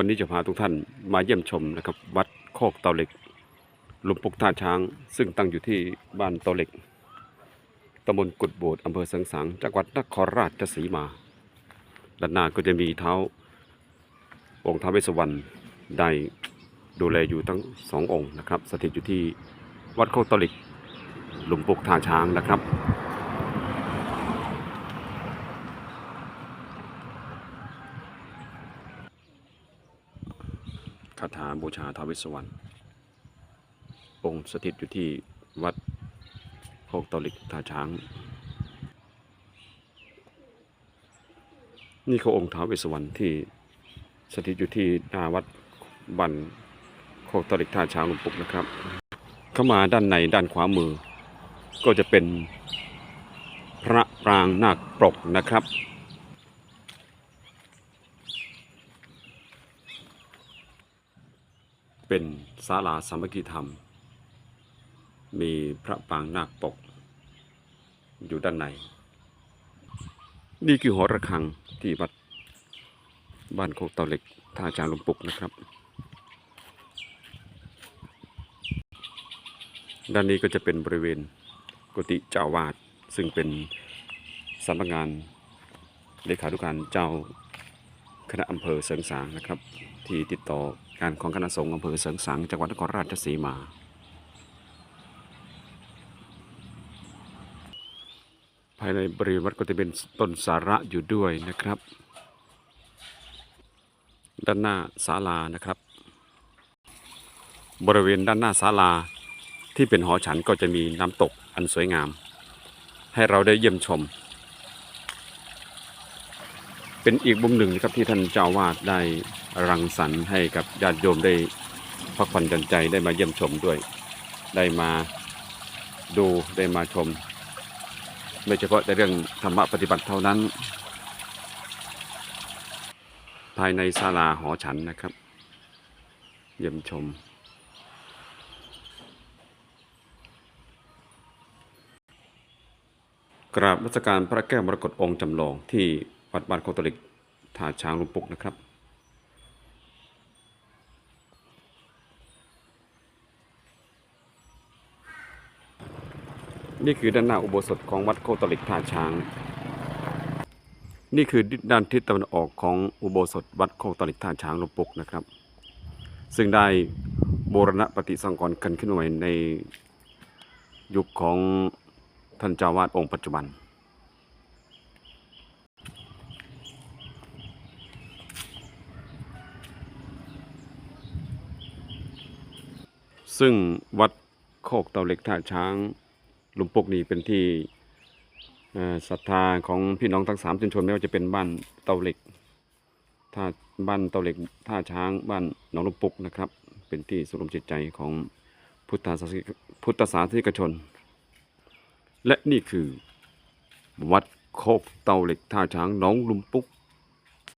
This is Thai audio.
วันนี้จะพาทุกท่านมาเยี่ยมชมนะครับ วัดโคกเตาเหล็กหลุมปกท่าช้าง ซึ่งตั้งอยู่ที่บ้านเตาเหล็กตำบลกุดโบดอำเภอสังสังจังหวัดนครราชสีมาด้านหน้าก็จะมีเท้า องค์ท้าวเวสวรรณได้ดูแลอยู่ทั้งสององค์นะครับ สถิตอยู่ที่วัดโคกเตาเหล็กหลุมปกท่าช้างนะครับ คาถาบูชาทาวเวสวรรณองค์สถิตอยู่ที่วัดโคกตาลิกท่าช้าง นี่คือองค์ท้าวเวสวรรณที่สถิตอยู่ที่หน้าวัดบันโคกตาลิกท่าช้างหลุมปุกนะครับ เข้ามาด้านในด้านขวามือ ก็จะเป็นพระปรางนาคปรกนะครับ เป็นศาลาสามัคคีธรรม มีพระปางนาคปก อยู่ด้านใน นี่คือหอระฆังที่วัดบ้านโคกเตาเหล็กท่าจางลมปุกนะครับ ด้านนี้ก็จะเป็นบริเวณกุฏิเจ้าวาด ซึ่งเป็นสำนักงานเลขาธิการเจ้าคณะอำเภอเสริงสางนะครับ ที่ติดต่อ งานของคณะสงฆ์อำเภอเสริงสางจังหวัดนครราชสีมา ภายในบริเวณวัดก็จะเป็นต้นสาระอยู่ด้วยนะครับ ด้านหน้าศาลานะครับ บริเวณด้านหน้าศาลาที่เป็นหอฉันก็จะมีน้ำตกอันสวยงาม ให้เราได้เยี่ยมชม เป็นอีกมุมหนึ่งนะครับที่ท่านเจ้าวาดได้รังสรรค์ให้กับญาติโยมได้พักผ่อนหย่อนใจได้มาเยี่ยมชมด้วย ได้มาดูได้มาชม ไม่เฉพาะแต่เรื่องธรรมะปฏิบัติเท่านั้น ภายในศาลาหอฉันนะครับ เยี่ยมชมกราบรัชการพระแก้วมรกตองค์จำลองที่ วัดบ้านโคตลิกท่าช้างลุมปุกนะครับ นี่คือด้านหน้าอุโบสถของวัดโคตลิกท่าช้าง นี่คือด้านทิศตะวันออกของอุโบสถวัดโคตลิกท่าช้างลุมปุกนะครับ ซึ่งได้โบูรณปฏิสังกรณ์กันขึ้นมาใหม่ในยุคของท่านเจ้าวาดองค์ปัจจุบัน ซึ่งวัดโคกเตาเหล็กท่าช้างลุมปกนี้เป็นที่ศรัทธาของพี่น้องทั้งสามชุมชนไม่ว่าจะเป็นบ้านเตาเหล็กท่าบ้านเตาเหล็กท่าช้างบ้านหนองลุมปุกนะครับ เป็นที่สุรมจิตใจของพุทธศาสนิกพุทธศาสนิกชน และนี่คือวัดโคกเตาเหล็กท่าช้างหนองลุมปุก